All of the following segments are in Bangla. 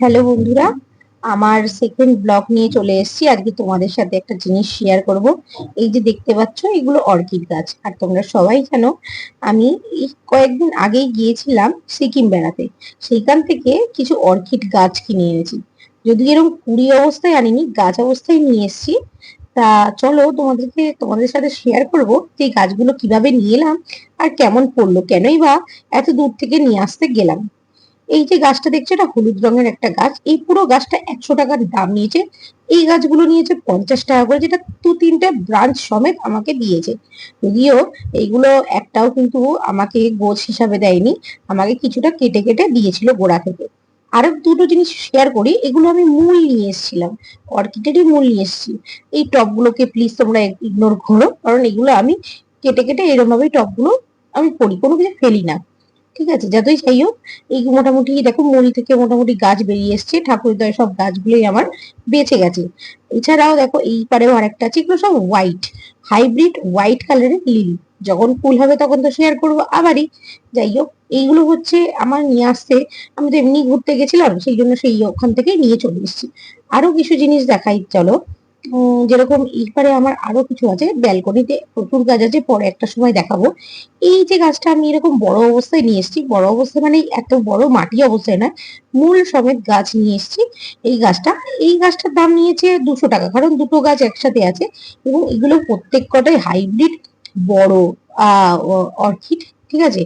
হ্যালো বন্ধুরা, আমার সেকেন্ড ব্লগ নিয়ে চলে এসেছি। আজকে তোমাদের সাথে একটা জিনিস শেয়ার করব। এই যে দেখতে পাচ্ছ, এগুলো অর্কিড গাছ। আর তোমরা সবাই জানো, আমি কয়েকদিন আগেই গিয়েছিলাম সিকিম বেড়াতে। সেইখান থেকে কিছু অর্কিড গাছ কিনে এনেছি। যদি এরকম কুড়ি অবস্থায় আনিনি, গাছ অবস্থায় নিয়ে এসেছি। তা চলো তোমাদেরকে, তোমাদের সাথে শেয়ার করব যে গাছগুলো কীভাবে নিয়ে এলাম আর কেমন পড়ল। কেনই বা এত দূর থেকে নিয়ে আসতে গেলাম। এই যে গাছটা দেখছে, এটা হলুদ রঙের একটা গাছ। এই পুরো গাছটা একশো টাকার দাম নিয়েছে। এই গাছগুলো নিয়েছে পঞ্চাশ টাকা করে, যেটা দু তিনটে ব্রাঞ্চ সমেত আমাকে দিয়েছে। যদিও এইগুলো একটাও কিন্তু আমাকে গোছ হিসাবে দেয়নি, আমাকে কিছুটা কেটে কেটে দিয়েছিল গোড়া থেকে। আরও দুটো জিনিস শেয়ার করি, এগুলো আমি মূল নিয়ে এসেছিলাম অর্কিডেরই মূল নিয়ে এসেছি। এই টবগুলোকে প্লিজ তোমরা ইগনোর করো, কারণ এগুলো আমি কেটে কেটে এরকম ভাবে টবগুলো আমি করি কোনো কিছু ফেলি না। ঠিক আছে, যতই যাই হোক, এই মোটামুটি দেখো মূল থেকে মোটামুটি গাছ বেরিয়ে এসছে, ঠাকুরদয় সব গাছগুলোই আমার বেঁচে গেছে। এছাড়াও দেখো এই পারেও আরেকটা আছে, এগুলো সব হোয়াইট হাইব্রিড হোয়াইট কালারের লিলি যখন ফুল হবে তখন তো শেয়ার করব আবারই। যাই হোক, এইগুলো হচ্ছে আমার নিয়ে আসতে। আমি তো এমনি ঘুরতে গেছিলাম, সেই জন্য সেই ওখান থেকেই নিয়ে চলে এসেছি। আরও কিছু জিনিস দেখাই, চলো। যেরকম এরপরে আমার আরও কিছু আছে। ব্যালকনিতে প্রচুর গাছ আছে, পরে একটা সময় দেখাবো। এই যে গাছটা আমি এরকম বড় অবস্থায় নিয়ে এসেছি, বড় অবস্থায় মানে এত বড় মাটি অবস্থায় না, মূল সমেত গাছ নিয়ে এসেছি এই গাছটা। এই গাছটার দাম নিয়েছে দুশো টাকা, কারণ দুটো গাছ একসাথে আছে এবং এগুলো প্রত্যেক কটাই হাইব্রিড বড়, আহ অর্কিড, ঠিক আছে?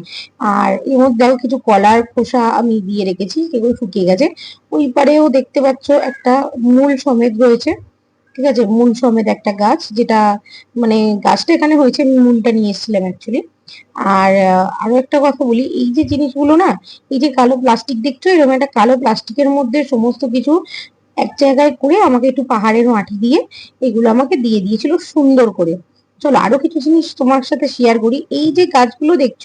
আর এর মধ্যে দেখো কিছু কলার খোসা আমি দিয়ে রেখেছি, সেগুলো শুকিয়ে গেছে। ওই পারেও দেখতে পাচ্ছ একটা মূল সমেত রয়েছে। ঠিক আছে, মূল সমেত একটা গাছ যেটা মানে গাছটা এখানে হয়েছে, আমি মূলটা নিয়ে এসেছিলাম অ্যাকচুয়ালি আর আরও একটা কথা বলি, এই যে জিনিসগুলো না, এই যে কালো প্লাস্টিক দেখছ, এরকম একটা কালো প্লাস্টিকের মধ্যে সমস্ত কিছু এক জায়গায় করে আমাকে একটু পাহাড়ের মাটি দিয়ে এগুলো আমাকে দিয়ে দিয়েছিল সুন্দর করে। চলো আরও কিছু জিনিস তোমার সাথে শেয়ার করি। এই যে গাছগুলো দেখছ,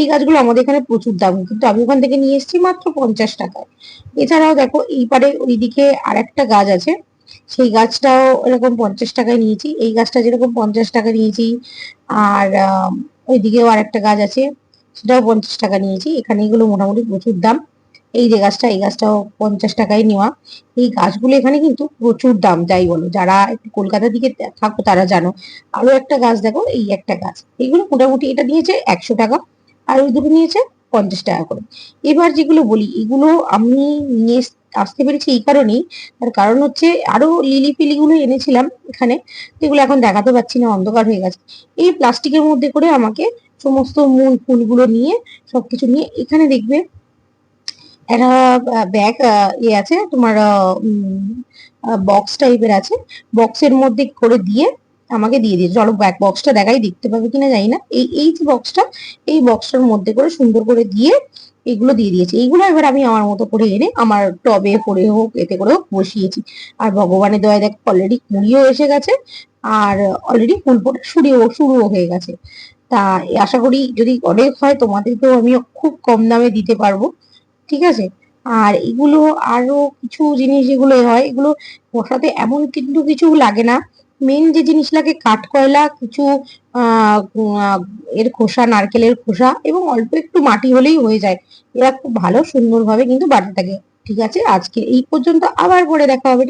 এই গাছগুলো আমাদের এখানে প্রচুর দাম। কিন্তু আমি ওখান থেকে নিয়ে এসেছি মাত্র পঞ্চাশ টাকায়। এছাড়াও দেখো, এই পারে ওইদিকে আর একটা গাছ আছে সেই গাছটাও এরকম পঞ্চাশ টাকায় নিয়েছি। এই গাছটা যেরকম পঞ্চাশ টাকা নিয়েছি, আর ওইদিকেও আর একটা গাছ আছে, সেটাও পঞ্চাশ টাকা নিয়েছি। এখানে এগুলো মোটামুটি প্রচুর দাম। এই যে গাছটা, এই গাছটাও পঞ্চাশ টাকায় নেওয়া। এই গাছগুলো এখানে কিন্তু প্রচুর দাম, যাই বলো। যারা একটু কলকাতার দিকে থাকো তারা জানো। আরও একটা গাছ দেখো, এই একটা গাছ। এইগুলো মোটামুটি এটা নিয়েছে একশো টাকা, আর ওই দুটো নিয়েছে পঞ্চাশ টাকা করে। এবার যেগুলো বলি, এগুলো আমি নিয়ে আসতে পেরেছি এই কারণেই। তার কারণ হচ্ছে আরও লিলি ফিলি গুলো এনেছিলাম এখানে, যেগুলো এখন দেখাতে পাচ্ছি না, অন্ধকার হয়ে গেছে। এই প্লাস্টিকের মধ্যে করে আমাকে সমস্ত মূল ফুলগুলো নিয়ে, সবকিছু নিয়ে এখানে দেখবে একটা ব্যাগ ইয়ে আছে, তোমার বক্স টাইপের আছে। বক্সের মধ্যে করে দিয়ে আমাকে দিয়ে দিয়েছে। চলো ব্যাক বক্সটা দেখাই, দেখতে পাবে কিনা জানি না। এই এই যে বক্সটা এই বক্সটার মধ্যে করে সুন্দর করে দিয়ে এগুলো দিয়ে দিয়েছি। এইগুলো এবার আমি আমার মতো করে এনে আমার টবে পরে হোক, এতে করে হোক বসিয়েছি। আর ভগবানের দয়া দেখ অলরেডি কুড়িও এসে গেছে, আর অলরেডি ফুল ফোটা শুরুও শুরুও হয়ে গেছে। তা আশা করি যদি অনেক হয়, তোমাদেরকেও আমি খুব কম দামে দিতে পারব। ঠিক আছে? আর এগুলো আরও কিছু জিনিস যেগুলো হয়, এগুলো বসাতে এমন কিন্তু কিছু লাগে না। মেন যে জিনিস লাগে কাঠকয়লা কিছু এর খোসা, নারকেলের খোসা এবং অল্প একটু মাটি হলেই হয়ে যায়। এরা খুব ভালো সুন্দরভাবে কিন্তু বাড়তে থাকে। ঠিক আছে? আজকে এই পর্যন্ত আবার পরে দেখা হবে।